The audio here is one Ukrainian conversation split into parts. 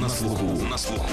На слуху. На слуху.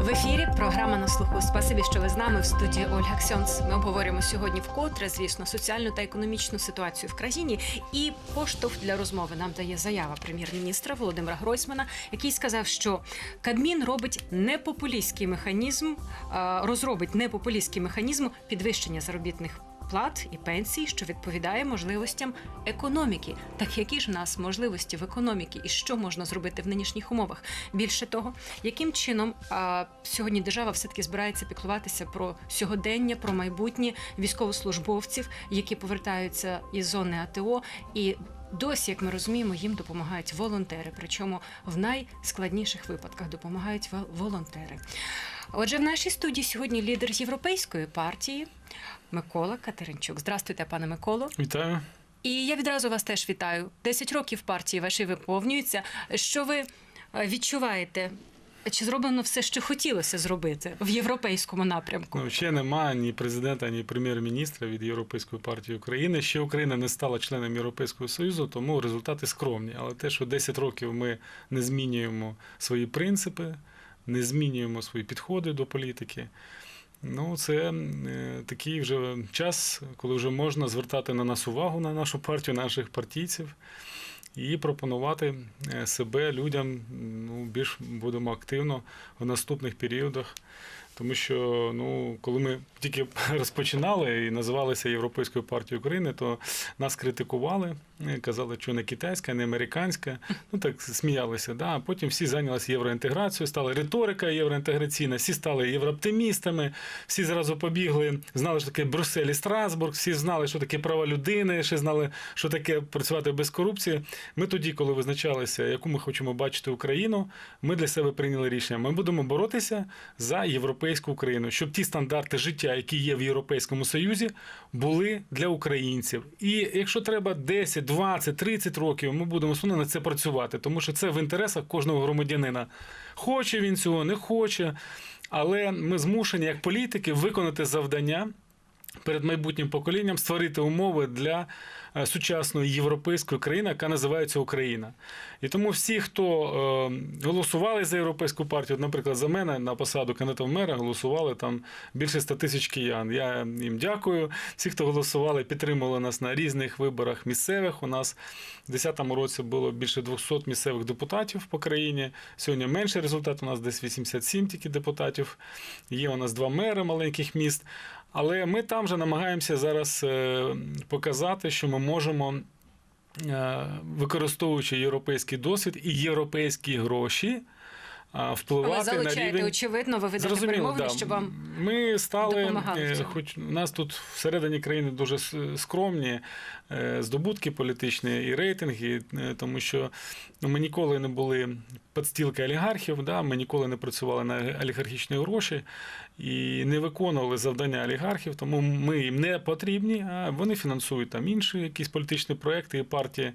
В ефірі програма на слуху. Спасибі, що ви з нами в студії Ольга Ксьонц. Ми обговорюємо сьогодні вкотре, звісно, соціальну та економічну ситуацію в країні. І поштовх для розмови нам дає заява прем'єр-міністра Володимира Гройсмана, який сказав, що Кабмін робить непопулістський механізм, е, розробить непопулістський механізм підвищення заробітних. Плат і пенсій, що відповідає можливостям економіки. Так які ж в нас можливості в економіці і що можна зробити в нинішніх умовах? Більше того, яким чином а, сьогодні держава все таки збирається піклуватися про сьогодення, про майбутнє військовослужбовців, які повертаються із зони АТО і. Досі, як ми розуміємо, їм допомагають волонтери. Причому в найскладніших випадках допомагають вол- волонтери. Отже, в нашій студії сьогодні лідер європейської партії Микола Катеринчук. Здравствуйте, пане Миколо. Вітаю. І я відразу вас теж вітаю. Десять років партії ваші виповнюється. Що ви е, відчуваєте? Чи зроблено все, що хотілося зробити в європейському напрямку? Ну, ще немає ні президента, ні прем'єр-міністра від Європейської партії України. Ще Україна не стала членом Європейського Союзу, тому результати скромні. Але те, що 10 років ми не змінюємо свої принципи, не змінюємо свої підходи до політики. Ну, це е, такий вже час, коли вже можна звертати на нас увагу на нашу партію, наших партійців, і пропонувати е, себе людям ну, більш будемо активно в наступних періодах. Тому що ну, коли ми тільки розпочинали і називалися Європейською партією України, то нас критикували, казали, що не китайська, не американська. Ну так сміялися. Да? А потім всі зайнялися євроінтеграцією, стала риторика євроінтеграційна, всі стали єврооптимістами, всі зразу побігли, знали, що таке Брюссель і Страсбург, всі знали, що таке права людини, ще знали, що таке працювати без корупції. Ми тоді, коли визначалися, яку ми хочемо бачити Україну, ми для себе прийняли рішення. Ми будемо боротися за європейську Україну, щоб ті стандарти життя, які є в Європейському Союзі, були для українців. І якщо треба 10, 20, 30 років, ми будемо суне на це працювати, тому що це в інтересах кожного громадянина. Хоче він цього, не хоче. Але ми змушені, як політики, виконати завдання перед майбутнім поколінням, створити умови для е, сучасної європейської країни, яка називається Україна. І тому всі, хто е, голосували за європейську партію, наприклад, за мене на посаду кандидата в мера голосували там більше 100 тисяч киян. Я їм дякую. Всі, хто голосували, підтримували нас на різних виборах місцевих. У нас в 2010 році було більше 200 місцевих депутатів по країні. Сьогодні менший результат. У нас десь 87 тільки депутатів. Є у нас два мери маленьких міст. Але ми там же намагаємося зараз е, показати, що ми можемо, е, використовуючи європейський досвід і європейські гроші, Але впливати на залучаєте, рівень. очевидно, ви ведете Зрозуміло, перемовини, да. щоб вам ми стали, допомагали е, хоч у нас тут всередині країни дуже скромні е, здобутки політичні і рейтинги, е, тому що ну, ми ніколи не були підстілки олігархів, да, ми ніколи не працювали на олігархічні гроші і не виконували завдання олігархів, тому ми їм не потрібні, а вони фінансують там інші якісь політичні проекти і партії.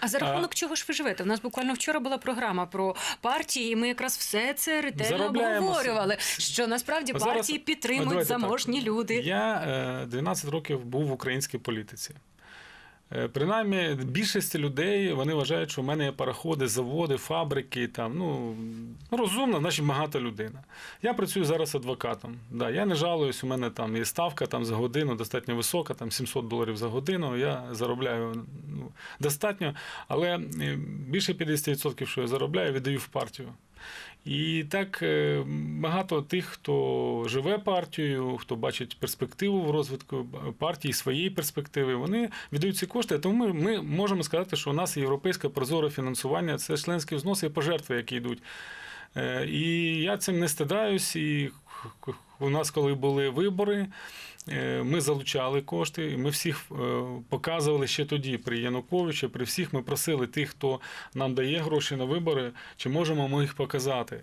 А за рахунок чого ж ви живете? У нас буквально вчора була програма про партії, і ми якраз все це ретельно обговорювали. Що насправді А зараз- партії а підтримують давайте так. заможні люди. Я е, 12 років був в українській політиці. Е, Принаймні, більшість людей вони вважають, що в мене є пароходи, заводи, фабрики. Там, ну, розумна, значить багата людина. Я працюю зараз адвокатом. Да, я не жалуюсь, у мене там є ставка там, за годину достатньо висока, там 700 доларів за годину. Я заробляю ну, достатньо, але е, більше 50%, що я заробляю, віддаю в партію. І так е, багато тих, хто живе партією, хто бачить перспективу в розвитку партії, своєї перспективи, вони віддають ці кошти. Тому ми, ми можемо сказати, що у нас європейське прозоре фінансування це членські взноси і пожертви, які йдуть. Е, І я цим не стидаюсь. І у нас, коли були вибори, е, ми залучали кошти, і ми всіх е, показували ще тоді при Януковичі, при всіх ми просили тих, хто нам дає гроші на вибори, чи можемо ми їх показати.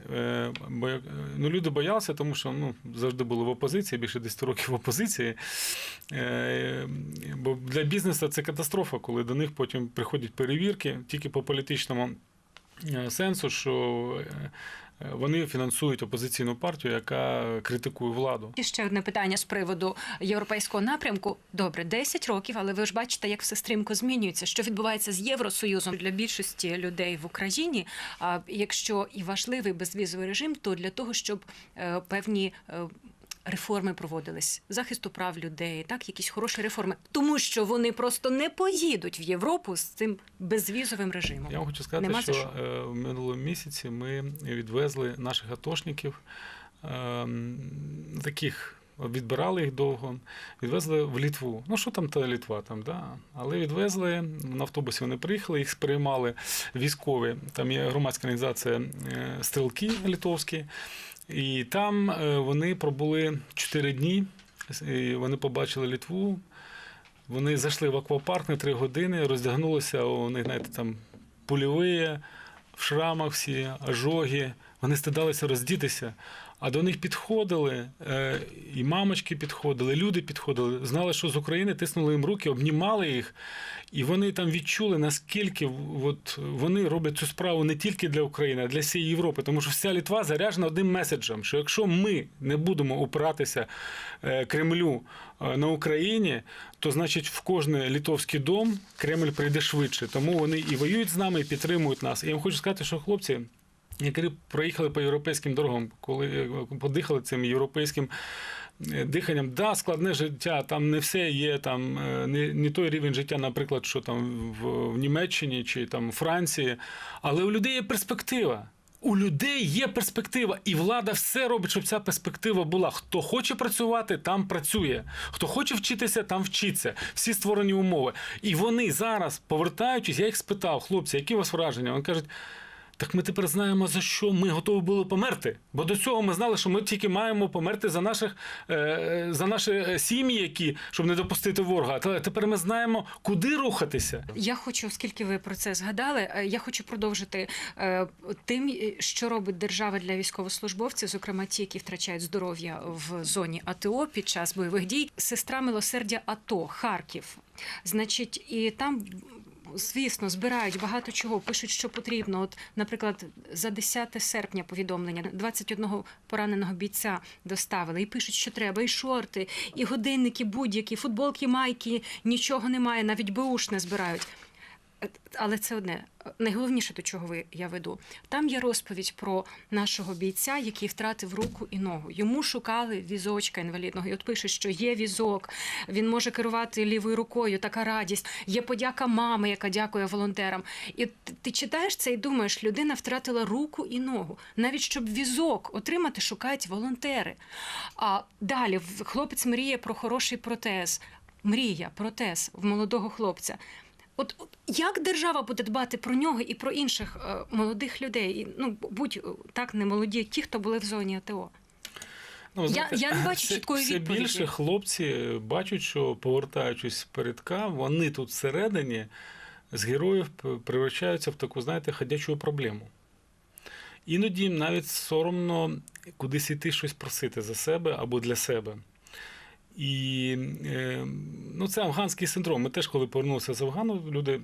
Бо ну, люди боялися, тому що ну, завжди були в опозиції, більше 10 років в опозиції. Бо для бізнесу це катастрофа, коли до них потім приходять перевірки тільки по політичному сенсу, що е, е, вони фінансують опозиційну партію, яка критикує владу. І ще одне питання з приводу європейського напрямку. Добре, 10 років, але ви ж бачите, як все стрімко змінюється. Що відбувається з Євросоюзом для більшості людей в Україні? А якщо і важливий безвізовий режим, то для того, щоб е, певні. Реформи проводились захисту прав людей, так якісь хороші реформи, тому що вони просто не поїдуть в Європу з цим безвізовим режимом. Я вам хочу сказати, Нема за що е, в минулому місяці ми відвезли наших атошників, е, таких відбирали їх довго, відвезли в Літву. Ну що там та Літва там, да? але відвезли на автобусі. Вони приїхали, їх сприймали військові. Там є громадська організація е, Стрілки Литовські. І там е, вони пробули 4 дні. Вони побачили Літву, вони зайшли в аквапарк на три години, роздягнулися, у них, знаєте, там пульові, в шрамах всі, ожоги. Вони стидалися роздітися. А до них підходили, е, і мамочки підходили, люди підходили, знали, що з України тиснули їм руки, обнімали їх. І вони там відчули, наскільки от вони роблять цю справу не тільки для України, а для всієї Європи. Тому що вся Літва заряджена одним меседжем: що якщо ми не будемо опиратися е, Кремлю е, на Україні, то значить в кожний літовський дом Кремль прийде швидше. Тому вони і воюють з нами, і підтримують нас. І я вам хочу сказати, що хлопці. Які проїхали по європейським дорогам, коли е, подихали цим європейським е, диханням, да, складне життя, там не все є, там е, не, не той рівень життя, наприклад, що там в, в Німеччині чи там у Франції, але у людей є перспектива. У людей є перспектива, і влада все робить, щоб ця перспектива була. Хто хоче працювати, там працює. Хто хоче вчитися, там вчиться. Всі створені умови. І вони зараз, повертаючись, я їх спитав, хлопці, які у вас враження? Вони кажуть. Так ми тепер знаємо, за що ми готові були померти. Бо до цього ми знали, що ми тільки маємо померти за наших е, за наші е, сім'ї, які щоб не допустити ворога. Та тепер ми знаємо, куди рухатися. Я хочу, оскільки ви про це згадали, е, я хочу продовжити тим, що робить держава для військовослужбовців, зокрема ті, які втрачають здоров'я в зоні АТО під час бойових дій. Сестра милосердя АТО Харків. Значить, і там. Звісно, збирають багато чого, пишуть, що потрібно. От, наприклад, за 10 серпня повідомлення 21 пораненого бійця доставили і пишуть, що треба, і шорти, і годинники, будь-які, футболки, майки, нічого немає, навіть беуш не збирають. Але це одне. Найголовніше, до чого ви я веду. Там є розповідь про нашого бійця, який втратив руку і ногу. Йому шукали візочка інвалідного. І от пише, що є візок, він може керувати лівою рукою. Така радість. Є подяка мами, яка дякує волонтерам. І ти читаєш це і думаєш, людина втратила руку і ногу. Навіть щоб візок отримати, шукають волонтери. А далі хлопець мріє про хороший протез. Мрія, протез в молодого хлопця. От, як держава буде дбати про нього і про інших е, молодих людей, і, ну будь е, так не молоді, ті, хто були в зоні АТО. Ну, Я- я не бачу все, чіткої все відповіді. більше хлопці бачать, що повертаючись з передка, вони тут всередині з героїв превращаються в таку, знаєте, ходячу проблему. Іноді їм навіть соромно кудись іти щось просити за себе або для себе. І е, ну, це афганський синдром. Ми теж, коли повернулися з Афгану, люди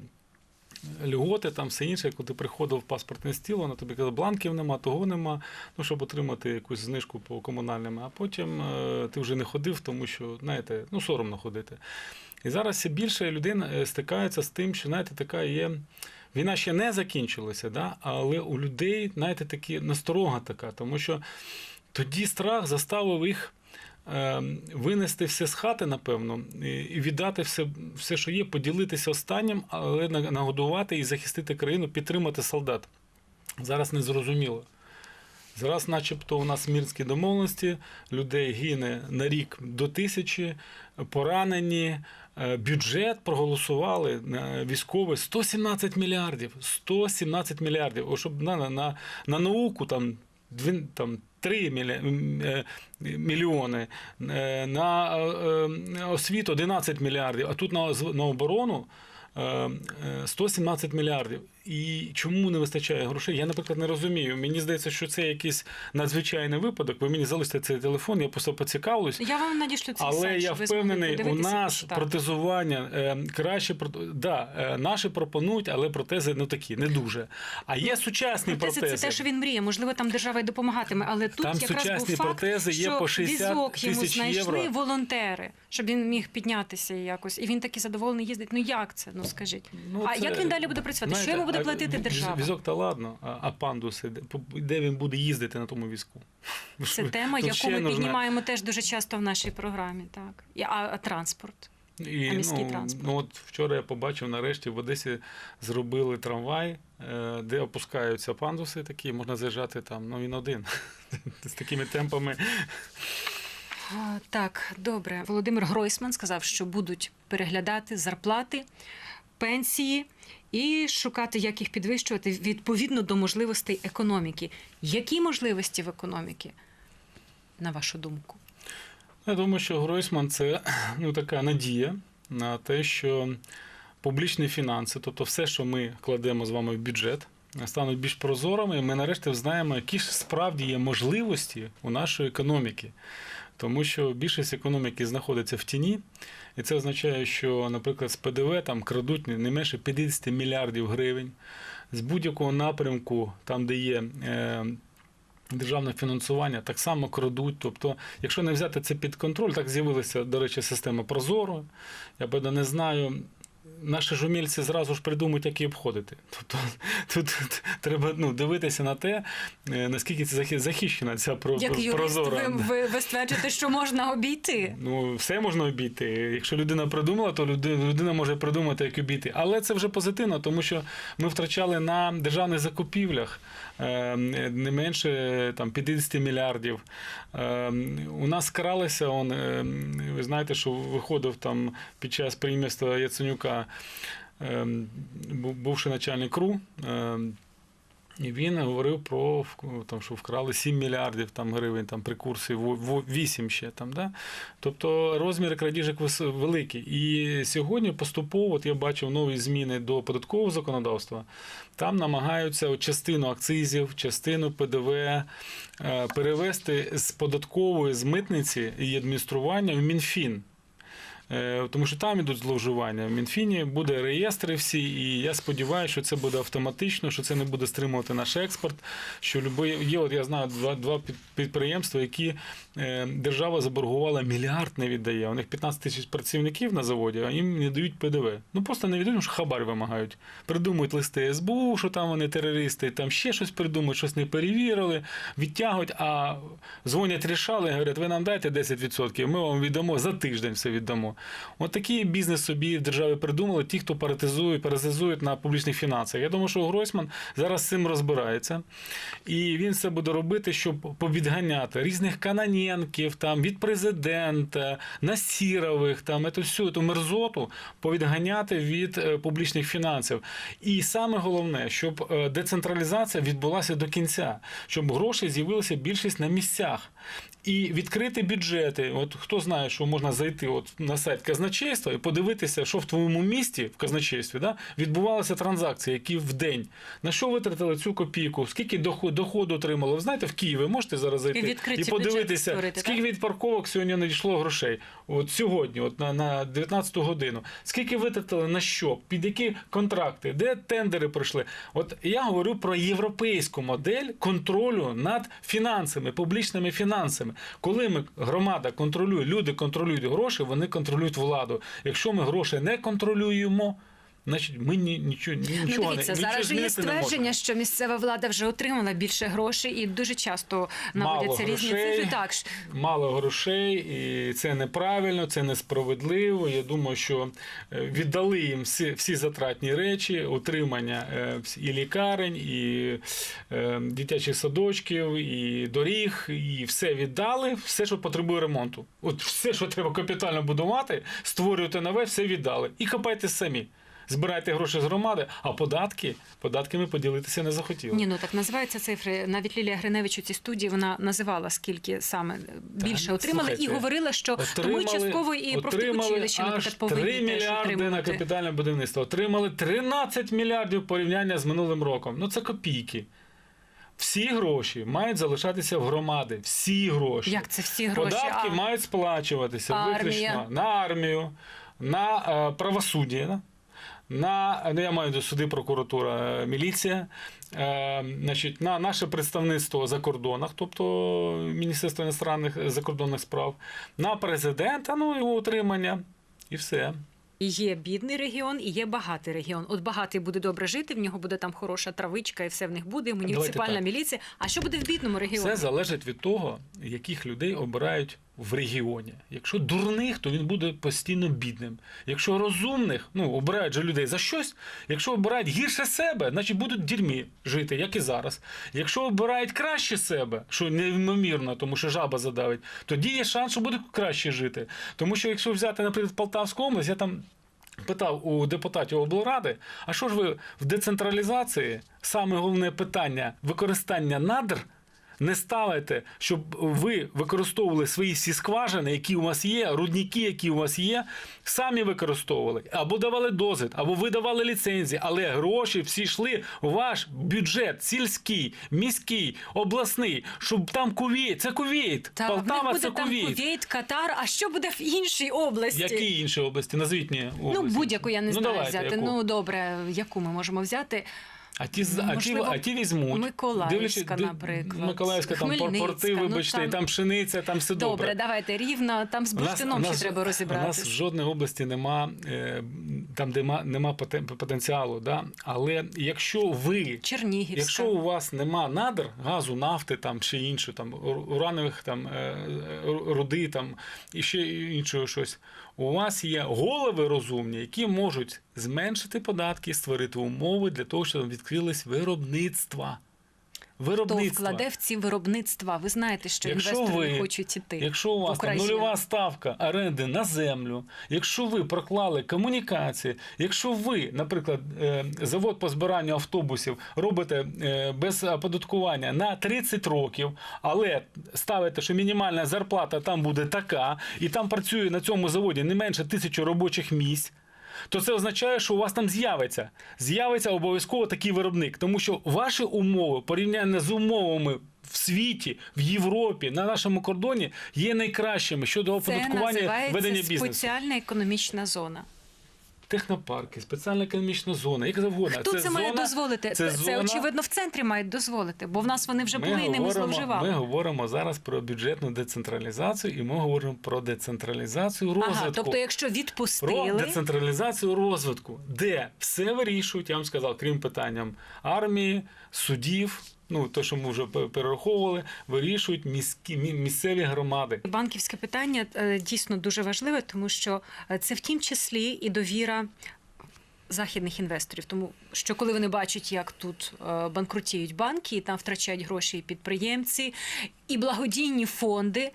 льготи, там все інше, коли ти приходив в паспортний стіл, вона тобі казала, бланків нема, того нема, ну, щоб отримати якусь знижку по комунальним, а потім е, ти вже не ходив, тому що, знаєте, ну, соромно ходити. І зараз все більше людей стикаються з тим, що, знаєте, така є. Війна ще не закінчилася, да? але у людей, знаєте, такі насторога така, тому що тоді страх заставив їх винести все з хати, напевно, і віддати все, все, що є, поділитися останнім, але нагодувати і захистити країну, підтримати солдат. Зараз не зрозуміло. Зараз, начебто, у нас мірські домовленості, людей гине на рік до тисячі, поранені, е, бюджет проголосували на військовий 117 мільярдів. 117 мільярдів. О, щоб на, на, на, на науку там, дві, там 3 мілі, е, мільйони, е, на е, освіту 11 мільярдів, а тут на, оборону е, е, 117 мільярдів. І чому не вистачає грошей? Я, наприклад, не розумію. Мені здається, що це якийсь надзвичайний випадок. Ви мені залишите цей телефон, я просто поцікавлюсь. Я вам надішлю цей Але сайт, я впевнений, у нас протезування е, краще да, е, наші пропонують, але протези ну такі, не дуже. А є сучасні Протези протези. це те, що він мріє. Можливо, там держава й допомагатиме, але тут Там якраз сучасні був факт, протези є що по 60 візок йому тисяч знайшли євро. волонтери, щоб він міг піднятися якось. І він такий задоволений їздить. Ну як це? Ну скажіть. Ну, а це, як він далі буде працювати? знаєте, що йому буде а платити держава? Візок та ладно, а, пандуси, де, він буде їздити на тому візку? Це тема, Тут яку ми нужна- піднімаємо теж дуже часто в нашій програмі. Так а, а транспорт. І, А міський ну, транспорт? Ну, от вчора я побачив, нарешті в Одесі зробили трамвай, е, де опускаються пандуси такі, можна заїжджати там, ну він один. З такими темпами. Так, добре. Володимир Гройсман сказав, що будуть переглядати зарплати, пенсії і шукати, як їх підвищувати відповідно до можливостей економіки. Які можливості в економіки, на вашу думку? Я думаю, що Гройсман це ну, така надія на те, що публічні фінанси, тобто все, що ми кладемо з вами в бюджет, стануть більш прозорими, ми нарешті знаємо, які ж справді є можливості у нашої економіки. Тому що більшість економіки знаходиться в тіні, і це означає, що, наприклад, з ПДВ там крадуть не менше 50 мільярдів гривень. З будь-якого напрямку, там, де є е, державне фінансування, так само крадуть. Тобто, якщо не взяти це під контроль, так з'явилася, до речі, система Прозоро. Я правда не знаю. Наші жумільці зразу ж придумають, як її обходити. Тобто тут треба ну, дивитися на те, е, наскільки це захищена ця про- Як юрист, прозора. ви, ви, ви стверджуєте, що можна обійти? Ну, все можна обійти. Якщо людина придумала, то людина, може придумати, як обійти. Але це вже позитивно, тому що ми втрачали на державних закупівлях не менше там, 50 мільярдів. Е, У нас кралися, он, е, ви знаєте, що виходив там під час приймства Яценюка, бувши бувший начальник РУ. І він говорив про там, що вкрали 7 мільярдів там, гривень там, при курсі во- во- 8 ще. Там, да? Тобто розміри крадіжок великі. І сьогодні поступово от я бачив нові зміни до податкового законодавства. Там намагаються от частину акцизів, частину ПДВ е, перевести з податкової, з митниці і адміністрування в Мінфін. Е, Тому що там ідуть зловживання. В Мінфіні буде реєстри всі, і я сподіваюся, що це буде автоматично, що це не буде стримувати наш експорт. Що любий, є, от я знаю два, два підприємства, які е, держава заборгувала мільярд не віддає. У них 15 тисяч працівників на заводі, а їм не дають ПДВ. Ну просто не віддають, що хабар вимагають. Придумують листи СБУ, що там вони терористи, там ще щось придумують, щось не перевірили, відтягують, а дзвонять рішали, говорять, ви нам дайте 10%, ми вам віддамо за тиждень все віддамо. От такий бізнес собі в державі придумали ті, хто паразитують, паразитують на публічних фінансах. Я думаю, що Гройсман зараз цим розбирається. І він це буде робити, щоб повідганяти різних каноненків, там, від президента, Насірових, там, ету всю ту мерзоту повідганяти від е, публічних фінансів. І саме головне, щоб е, децентралізація відбулася до кінця, щоб гроші з'явилися більшість на місцях. І відкрити бюджети. От хто знає, що можна зайти от на сайт казначейства і подивитися, що в твоєму місті в казначействі да, відбувалися транзакції, які в день. На що витратили цю копійку? Скільки доход- доходу отримали? Ви знаєте, в Києві можете зараз зайти І і подивитися, створити, скільки від парковок сьогодні надійшло грошей. От сьогодні, от на, на 19 годину. Скільки витратили на що? Під які контракти? Де тендери пройшли? От я говорю про європейську модель контролю над фінансами, публічними фінансами. Коли ми громада контролює, люди контролюють гроші, вони контролюють владу. Якщо ми гроші не контролюємо, значить ми ні, нічого, нічого, Ну, не- дивіться, нічого зараз є не ствердження, що місцева влада вже отримала більше грошей, і дуже часто наводяться Мало різні грошей. цифри. Так, мало грошей, і це неправильно, це несправедливо. Я думаю, що е, віддали їм всі, всі затратні речі, утримання е, і лікарень, і е, дитячих садочків, і доріг, і все віддали, все, що потребує ремонту. От все, що треба капітально будувати, створювати нове, все віддали. І копайте самі. Збирайте гроші з громади, а податки, податками поділитися не захотіли. Ні, ну так називаються цифри. Навіть Лілія Гриневич у цій студії вона називала скільки саме більше Та, отримали, і говорила, що тому частково і профтехучилища, отримали наприклад, повинні 3 теж мільярди на капітальне будівництво. Отримали 13 мільярдів порівняння з минулим роком. Ну це копійки. Всі гроші мають залишатися в громади. Всі гроші. Як це всі гроші? Податки А, мають сплачуватися Армія? виключно на армію, на е, правосуддя, на ну, я маю до суди, прокуратура, е, міліція, е, значить, на наше представництво за кордонах, тобто Міністерство іностранних закордонних справ, на президента, ну його утримання, і все. Є бідний регіон і є багатий регіон. От багатий буде добре жити, в нього буде там хороша травичка, і все в них буде. Муніципальна міліція. А що буде в бідному регіоні? Все залежить від того, яких людей обирають в регіоні. Якщо дурних, то він буде постійно бідним. Якщо розумних, ну обирають же людей за щось. Якщо обирають гірше себе, значить будуть в дірмі жити, як і зараз. Якщо обирають краще себе, що неймовірно, тому що жаба задавить, тоді є шанс, що будуть краще жити. Тому що якщо взяти, наприклад, Полтавську область, я там. Питав у депутатів облради, а що ж ви в децентралізації саме головне питання використання надр не ставите, щоб ви використовували свої всі скважини, які у вас є, рудники, які у вас є, самі використовували, або давали дозвіл, або ви давали ліцензії, але гроші всі йшли у ваш бюджет сільський, міський, обласний, щоб там Кувейт, це Кувейт, Та в них Полтава буде це там Кувейт. Кувейт, Катар. А що буде в іншій області? Які інші області? Назвіть мені області. Ну, будь-яку я не Ну, знаю давайте, взяти. яку? Ну добре, яку ми можемо взяти? А ті, а ті, а ті візьмуть. Миколаївська, наприклад. Миколаївська, там порти, ну, вибачте, там- і там пшениця, там все добре. Добре, давайте рівно. Там з бурштином ще треба У нас в розібратися. жодної області нема, е, там, де ма- нема потен- потенціалу. Да? Але якщо ви Чернігівська. Якщо у вас нема надр, газу, нафти там чи іншого, там ур- уранових там е, руди, там і ще іншого щось. У вас є голови розумні, які можуть зменшити податки, створити умови для того, щоб відкрились виробництва. Хто вкладе в ці виробництва? Ви знаєте, що Якщо інвестори ви- хочуть іти. Якщо у вас там нульова ставка оренди на землю, якщо ви проклали комунікації, якщо ви, наприклад, е, завод по збиранню автобусів робите е, без оподаткування на 30 років, але ставите, що мінімальна зарплата там буде така, і там працює на цьому заводі не менше тисячі робочих місць. То це означає, що у вас там з'явиться. З'явиться обов'язково такий виробник, тому що ваші умови порівняння з умовами в світі, в Європі, на нашому кордоні є найкращими щодо Це оподаткування ведення називається бізнесу. спеціальна економічна зона. Технопарки, спеціальна економічна зона, як завгодно. Хто це, має зона- дозволити? це Це, зона- очевидно в центрі мають дозволити, бо в нас вони вже були і ними ми зловживали. говоримо зараз про бюджетну децентралізацію, і ми говоримо про децентралізацію розвитку. Ага, тобто, якщо Про децентралізацію розвитку, де все вирішують, я вам сказав, крім питанням армії, судів, ну то, що ми вже перераховували, вирішують міські місцеві громади. банківське питання е, дійсно дуже важливе, тому що е, це в тім числі і довіра. Західних інвесторів, тому що коли вони бачать, як тут е, банкрутіють банки, і там втрачають гроші і підприємці, і благодійні фонди.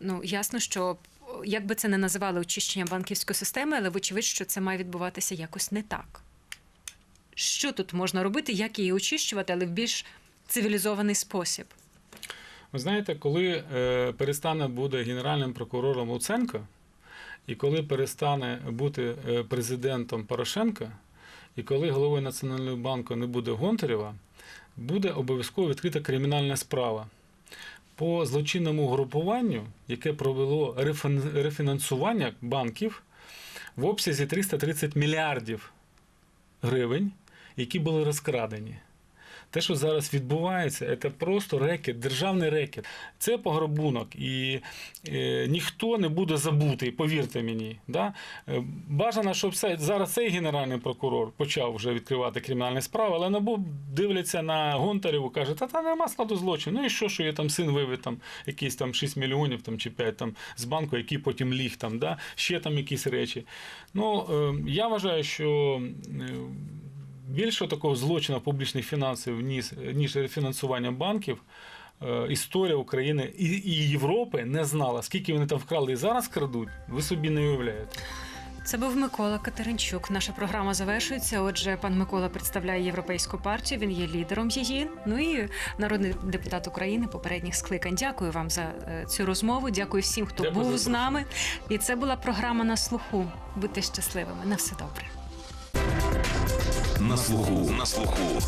Ну ясно, що як би це не називали очищення банківської системи, але вочевидь, що це має відбуватися якось не так. Що тут можна робити, як її очищувати, але в більш цивілізований спосіб? Ви знаєте, коли е, перестане бути генеральним прокурором Луценко, і коли перестане бути е, президентом Порошенка, і коли головою Національного банку не буде Гонтарєва, буде обов'язково відкрита кримінальна справа по злочинному групуванню, яке провело рефін- рефінансування банків в обсязі 330 мільярдів гривень, які були розкрадені. Те, що зараз відбувається, це просто рекет, державний рекет. Це пограбунок, і е, ніхто не буде забутий, повірте мені. Да? Е, Бажано, щоб зараз цей генеральний прокурор почав вже відкривати кримінальні справи, але НАБУ дивляться на Гонтареву, каже, та там нема складу злочину. Ну і що, що є там син вивів там якісь там 6 мільйонів там, чи 5 там, з банку, який потім ліг там, да? ще там якісь речі. Ну, е, я вважаю, що. е, більше такого злочину публічних фінансів, ніж, ніж фінансування банків, е, історія України і, і Європи не знала, скільки вони там вкрали і зараз крадуть, ви собі не уявляєте. Це був Микола Катеринчук. Наша програма завершується. Отже, пан Микола представляє європейську партію. Він є лідером її. Ну і народний депутат України попередніх скликань. Дякую вам за е, цю розмову. Дякую всім, хто Дякую був з нами. І це була програма на слуху. Будьте щасливими. На все добре. На слуху. На слуху.